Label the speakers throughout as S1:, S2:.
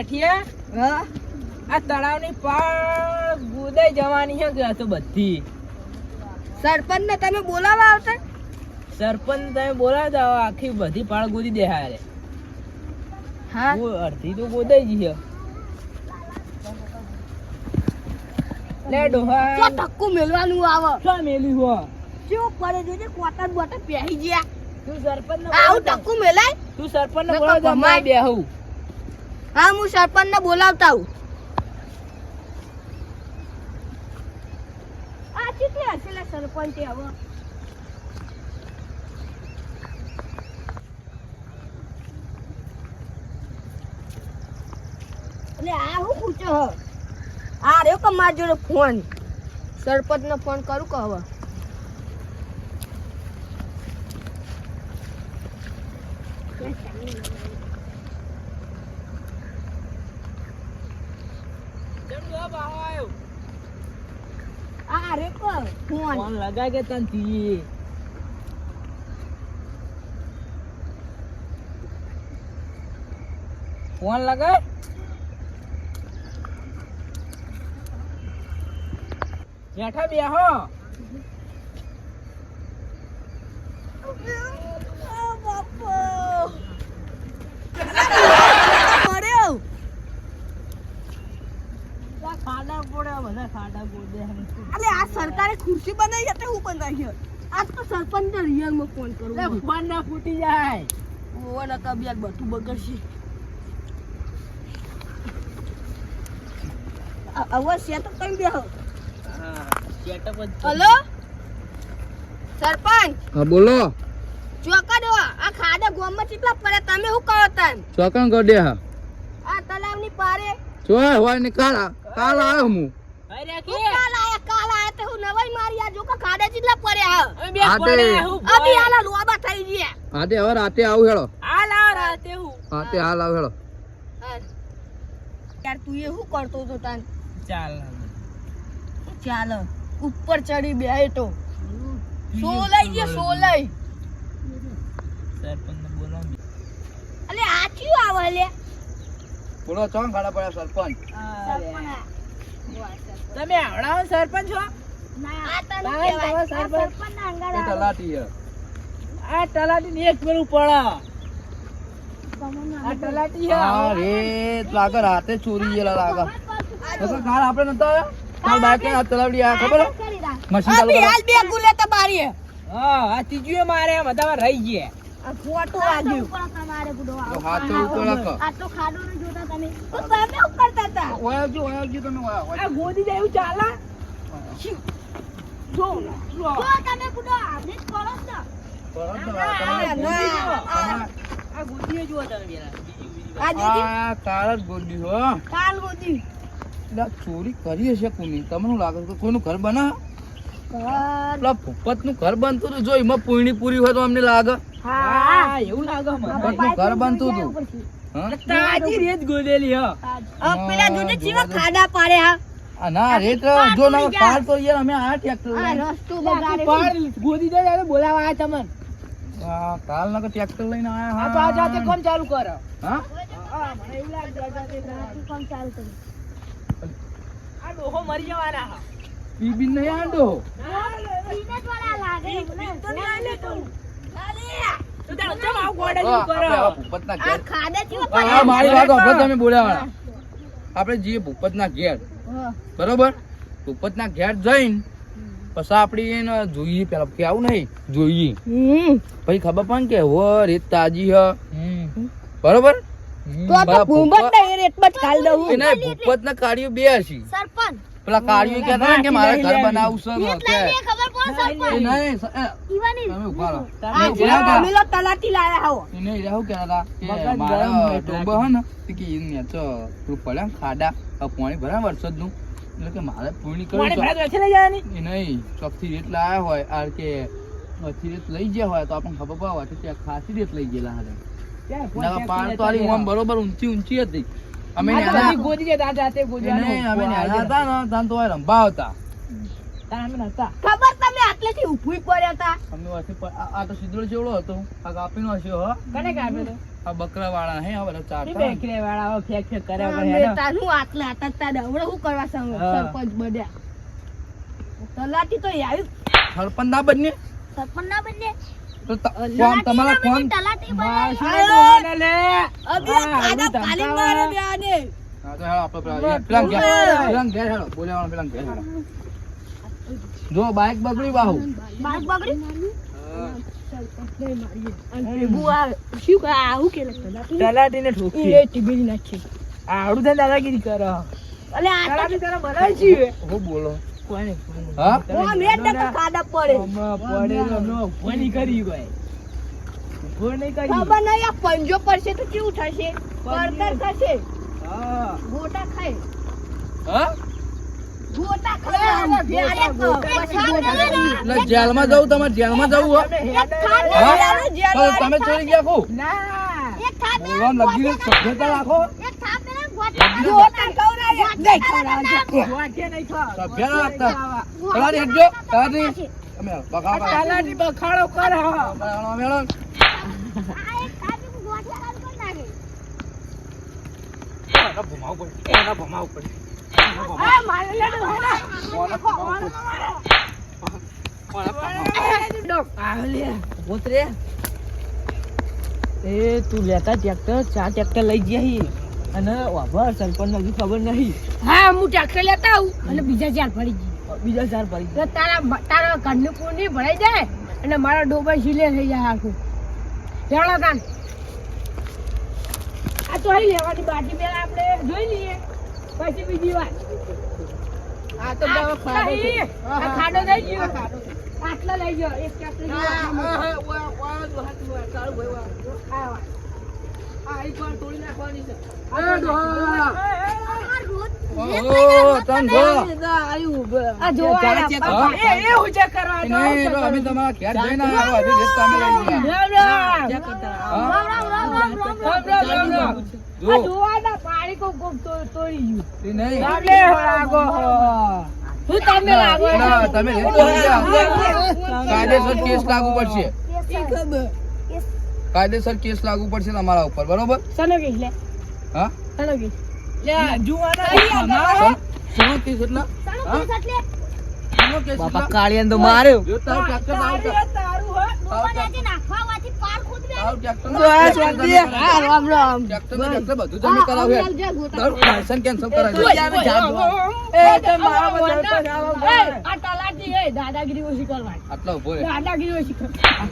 S1: જેઠીએ
S2: હા?
S1: આ તળાવની પાળ ગુદાઈ જવાની છે કે તો બધી.
S2: સરપંચ ને તમે બોલાવા આવતા?
S1: સરપંચ તમે બોલાવી દો આખી બધી પાળ ગોદી દે હારે
S2: હા.
S1: અડધી તો ગોદાઈ ગઈ છે. લે
S2: ધક્કું મેલવાનું આવે.
S1: શું મેલી હો.
S2: શું પડે જોજે કોટર બોટર પહેરી ગયા.
S1: તું સરપંચ
S2: આવું ટક્કુ મેલાય?
S1: તું સરપંચ ને બોલાવ દે બેહું.
S2: હા, હું સરપંચ ને બોલાવતા હું આ ચીટલી હશે સરપંચ હવે. એટલે આ હું પૂછો હ આ રહ્યો કે મારા જોડે ફોન? સરપંચ ને ફોન કરું કે
S1: કેમ ડોહા બાહો આયો?
S2: આ રહ્યો કે ફોન
S1: લગાય કે તને તી ફોન બેહો. ખાડા પડે બધા ખાડા ગોદે
S2: અલે આ સરકારે ખુરશી બનાવી હતી હું બનાવી આજ તો સરપંચ ને રિયલમાં ફોન કરું
S1: ફોન ના ફૂટી જાય.
S2: ઓવર તબિયત બધું બગડશે. અવશ્ય તો કઈ બેહો. હલો? સરપંચ?
S3: હા બોલો.
S2: ચોકા દો આ ખાડા ગોમમાં કેટલા પડે તમે શું કરો તન
S3: ચોકન ગડે હા.
S2: આ તલાવની પારે.
S3: જો હોય ને કાલ આવ્યો હું?
S1: અરે કે?
S2: કાલ આયા કાલ આયા તો હું મારી આ જો કે ખાડા પડે હા.
S1: બે પડે
S2: અભી આલા લોબા થઈ ગયા.
S3: હાતે હવે રાતે આવું હેળો.
S1: હાલ આવ રાતે
S3: હાલ આવ હેળો.
S2: યાર તું એ શું કરતો હતો તન?
S1: ચાલ.
S2: ચાલ ઉપર ચડી બે તો સોલાઈ ગયો સોલાઈ.
S1: સરપંચ બોલાવ.
S2: અલે આ ક્યુ આવે લે?
S3: બોલો ચોક ખાડા પડ્યા સરપંચ?
S1: તમે આવડાવો સરપંચ છો
S2: આ.
S3: તલાટી
S1: ને એક પેલું પડ.
S3: રાતે ચોરી ગયેલા લાગે નકર કાલ આપણે નતા કાલ બાઈક આ તલાવડી આ ખબર? મશીન ચાલુ
S2: અભી
S3: કરો.
S2: હાલ બે ગુલે તો બારી હા
S1: આ ત્રીજું મારે બધા રહી ગયા.
S2: આ ખોટું વાગ્યું.
S3: તો હાથો રાખો.
S2: આટલો ખાડો નહીં જોતા તમે. તો તમે શું હતા?
S3: ઓય આવજો, તમે, ઓય.
S1: આ ગોદી જાય એવું ચાલે
S2: જો તમે બુડો આપણે જ કરો ને
S3: કરો તો
S2: ના, ના,
S1: આ ગોદી જુઓ. તમે પેલા.
S2: આ
S3: જ ગોડ્યું હો.
S2: કાલ ગોદી.
S3: ચોરી કરી હશે કોની. તમને લાગે છે કોઈનું ઘર બના
S2: ઘર.
S3: પેલા નું ઘર બનતું હતું. જો એમાં પૂર્ણી પૂરી હોય તો અમને લાગે.
S2: હા.
S1: હા એવું લાગે મને.
S3: ઘર બનતું હતું હા?
S1: તાજી રેત ગોદેલી હ.
S2: પેલા જોજે જેવા ખાડા પાડે હા.
S3: ના રેત જો ના કાલ તો યાર અમે આ ટ્રેક્ટર
S2: આ રસ્તો બગાડે
S1: પાર ગોદી જાય ત્યારે બોલાવા આયા તમને.
S3: આ કાલ ના ટ્રેક્ટર લઈને આયા
S1: આ તો આ જાતે કોમ ચાલુ કર.
S3: હા?
S1: હા મને એવું લાગે આ જાતે
S2: રાતે ચાલુ કર્યું.
S1: આ ડોહો મરી જવાના હા
S3: બીબી નહીં આંડો
S2: પીને જ વાળા લાગે
S1: તો નહીં તો.
S2: અરે,
S1: તો તારે ચમ આવું ગોડા
S3: આ
S1: જેવું કરો.
S3: આપણે ભૂપત ના
S2: આ
S3: ઘેર
S2: ખાડા જેવા
S3: આ
S2: પડે
S3: મારી વાત સાંભળો તમે બોલ્યા આપણે જઈએ ભૂપત ના ઘેર બરોબર? ભૂપત ના ઘેર જઈને પછી આપડી એને જોઈએ પેલા કે આવું નહીં જોઈએ. પછી ખબર પણ કે હો રેત તાજી હ. બરોબર? ભૂપત
S2: ના
S3: કાર્યો બે હશે.
S2: સરપંચ.
S3: પેલા કાર્યો કે હતા કે મારે ઘર બનાવવું છે ને કે નહીં સ- એ,
S2: ઈવાની
S3: તમે ઊભા રહો.
S1: તમે
S3: એ જ્યાં કા-
S2: અમે લો તલાટી લાયા હો.
S3: એને એ રહ્યા શું કે મારા
S1: ગરમ
S3: હે ને તે કે ઈ નેચો તું પડ્યા ખાડા પાણી ભરા વરસાદનું એટલે કે મારે પૂર્ણી
S1: પાણી
S3: કરવી
S1: લઈ જવાની.
S3: એ નહીં ચોકથી રેટ લાયા હોય આ કે પછી રેત લઈ ગયા હોય તો આપણને ખબર પડે તો ત્યાં ખાસી રેત લઈ ગયેલા હતા પાણ તો આમ બરોબર ઊંચી ઊંચી હતી. અમે
S1: આ તો
S3: નેના
S1: ગોદી જે દાદા જાતે
S3: એ નહીં, અમે
S1: ગોદવાનું.
S3: નેના હતા ને તાન તો રંભા હતા
S1: તાર અમે નતા.
S2: ખબર તમે એટલેથી ઊભું પડ્યા હતા
S3: અમે વાંચી આ આ તો સિદ્ધોળ જેવડો હતો. આ કાપીનો હશે હો.
S1: કને કાપ્યો તો?
S3: આ બકરા વાળા હે આ બધા
S1: બેકરે વાળા આવો ફેક ફેક કરે
S2: આટલા હતા હમણાં શું કરવા સરપંચ બન્યા? તલાટી તો આવ્યું
S3: સરપંચ ના બને
S2: સરપંચ ના બને
S3: તો તમારા ફોન જો બાઈક બગડી બાહુ.
S2: બાઈક બગડી?
S1: આવડું થાય દાદાગીરી કરો.
S2: અલે આ તો
S1: તારા બનાવે છે.
S3: હું બોલો.
S1: કોને?
S3: હા?
S2: ઓ મેં તો કાદા પડે.
S1: પડે તો કરી કોઈ ઊભો નહીં કરી
S2: ખબર નહીં આ પંજો પડશે તો કેવું થશે? પડતર થશે.
S1: હા.
S2: ગોટા ખાય.
S3: હા?
S2: ગોટા ખાય. ગોટા પછી ગોટા ખાય.
S3: એટલે જેલમાં જવું તમારે જેલમાં જવું
S1: તમે
S2: એક
S1: હેડો
S2: થાળ
S1: રે.
S3: હા?
S2: મેળાનો જેલ
S3: તો તમે ચોરી ગયા કો
S1: ના.
S2: એક થાળ
S3: બોલવાનું લગી સભ્યતા રાખો.
S2: એક થાળ મેળા ગોટા ગોટા ખવડાવ્યા. નહીં ખવડાવજો.
S1: વાંકે નહીં ખાવ.
S3: સભ્ય ના રાખતા તલાટી હટજો તલાટી તમે બકા
S1: આ તલાટી બખાડો કરે હા.
S3: મેળો
S2: આ એક થાળ મેં ગોટા ખાલી કરી નાખે.
S3: એના ભમાવું પડે. એના ભમાવું પડે.
S2: આ મારે લેડો હેડા.
S1: આવ લે, ઊભો તો રે. એ તું લેતા ટ્રેક્ટર ચાર ટ્રેક્ટર લઈ ગયા હી અને વાભર સરપંચ હજી ખબર નહીં.
S2: હા હું ટ્રેક્ટર લેતા આવું અને બીજા ચાર પડી ગઈ.
S1: બીજા ચાર પડી
S2: તો તારા તારા ઘરનું પૂર ભરાઈ જાય અને મારા ડોબા શીલે થઈ જાય આખું. જાણો તાન. આ તો અહીં લેવાની બાટી પેલા આપણે જોઈ લઈએ. પછી બીજી વાત.
S1: આ તો ખાડો
S2: આ ખાડો થઈ ગયો. આટલા લઈ ગયો. એક
S3: કેપ્ટન તમારા ઘેર જઈને
S2: રામ રામ. રામ રામ આ જોવાના પાણી તો- તોડી ગયું.
S3: નહીં.
S1: લાગો હું.
S2: તમે લાગો
S3: ના, તમે. કાયદેસર કેસ લાગુ પડશે. કાયદેસર કેસ લાગુ પડશે તમારા ઉપર બરોબર?
S2: સનો કે લે?
S3: હા?
S2: સનો કે
S1: લે, જુવાના.
S3: કેસ
S2: સનો
S1: બાપા? તો માર્યો.
S3: જો તારું
S2: દાદાગીરી ઓછી કરવાની
S3: આટલા ઊભો
S2: દાદાગીરી ઓછી કર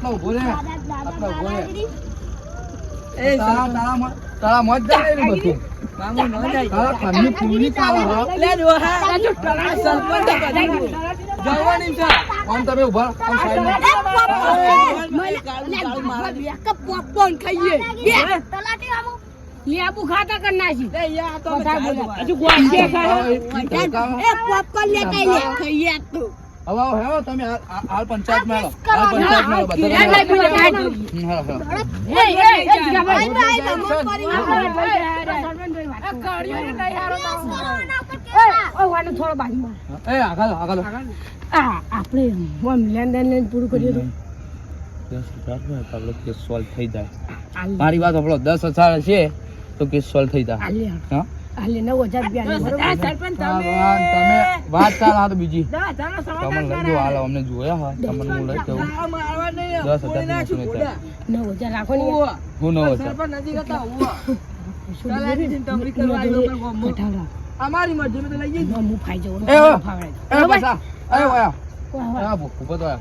S3: ઊભો રે આટલા ઊભો રે
S1: એ
S3: તારા તારા તારા મોં જાય ને બધું
S1: મામુ ન જાય.
S3: તારા ઘરની પૂરી ચાલે
S1: લે, ડોહા. સરપંચ. જવાની છે.
S3: આમ તમે ઊભા. આમ સાઈડમાં.
S2: લેબુ ખાતા કર નાખી
S1: લે, યા તો અમે
S2: બધા
S1: ચાલુ
S2: બોલ્યા.
S1: આ.
S2: હજુ ગોળીએ.
S3: હા, એ
S2: પોપકોર્ન લેતા લે ખાઈએ તો
S3: હવે આવો, હેવો તમે હાલ- હાલ પંચાયતમાં હેલો. પંચાયતમાં હેલો, બધા.
S2: એ એ આપણે લેનદેન લઈને પૂરું કર્યું
S3: કેસ સોલ્વ થઈ જાય. મારી વાત આપણો દસ હજાર છે તો કેસ સોલ્વ થઈ જાય. હા?
S2: હાલે, નવ હજાર
S1: તમે
S3: વાત ચાલ હા તો બીજી. તમને લઈ દો હાલ અમને જોયા હા તમને હું લઈ જવું દસ હજાર.
S2: નવ હજાર રાખો ને
S3: હું નવો
S1: અમારી મરજી તો લઈ.
S2: હું.
S3: એ પાછા આ તો આયા.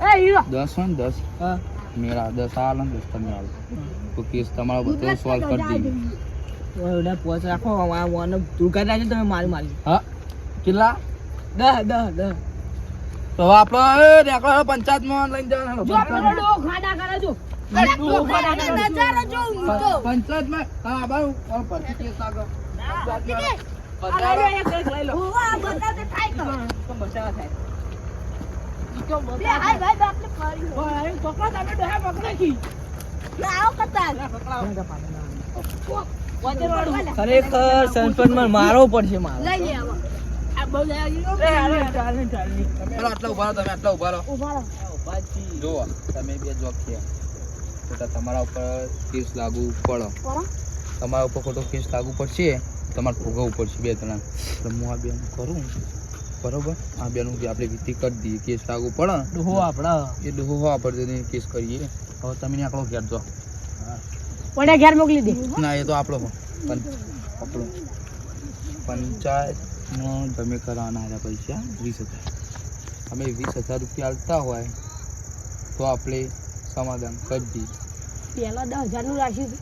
S2: એ, હીરો.
S3: ને
S1: હા.
S3: મેળા દસ હાલ ને દસ તમે હાલ તો કેસ તમારો બધો સોલ્વ કરી
S1: ઓય, પોચ રાખો આ વાને ધૂળકા નાખજો તમે મારી મારી.
S3: હા. કેટલા?
S1: દહ દહ દહ.
S3: તો આપણે નેકળો પંચાયતમાં લઈને જવાનો. પંચાયતમાં હા બારું હવે કેસ આગળ.
S1: ખરેખર સંપન્ન મારો મારવો પડશે મારે
S3: આટલા ઊભા તમે આટલા ઊભા રહો. જુઓ તમે બે જોબ થયા. તમારા ઉપર કેસ લાગુ પડો. તમારા ઉપર ખોટો કેસ લાગુ પડશે તમારે ભોગવવું પડશે બે ત્રણ. એટલે હું આ બેન કરું. બરોબર? આ બેનું જે આપણે વિધિ કરી દઈએ કેસ લાગુ પડે.
S1: ડોહો આપડા.
S3: એ ડોહો આપણે કેસ કરીએ. હવે તમે ને આકડો ઘેર જો
S4: ઘેર મોકલી દે.
S3: ના એ તો આપણો પણ આપણો. આપણો પંચાયતમાં તમે કરવાના હતા પૈસા વીસ હજાર. અમે વીસ હજાર રૂપિયા આલતા હોય તો આપણે સમાધાન કરી દઈએ.
S4: પેલા દસ હજારનું રાખ્યું.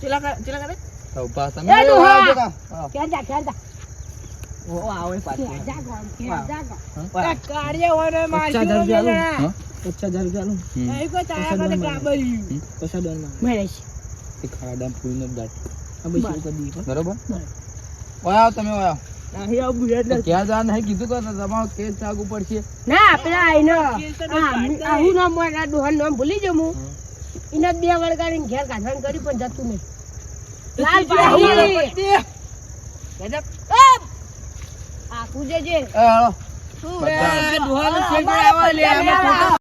S1: ચેલા ચેલા કરે?
S3: ઊભા તમે
S4: એ ડોહા!
S3: આવજો કા. હા.
S4: ઘેર જા ઘેર જા?
S1: ઓ આવે પાછું.
S4: જા ઘર, જા
S1: કાર્ય હોય ને
S3: પચાસ હજાર રૂપિયા. બરોબર? તમે ઓય આવો.
S1: નહીં આવું બુલેટ
S3: ક્યાં જવાનું નહીં કીધું કે તમારો કેસ લાગુ પડશે.
S4: ના પેલા આઈને
S1: કેસ તો
S4: આ
S1: પાડતા
S4: આહુ નામ હોય આ નામ ભૂલી જમુ હું. એને બે વળગાડીને ઘેર કાઢવાનું કર્યું પણ જતું નહીં. લાલ.
S1: ગજબ.
S4: આ જે
S1: લે, ખોટો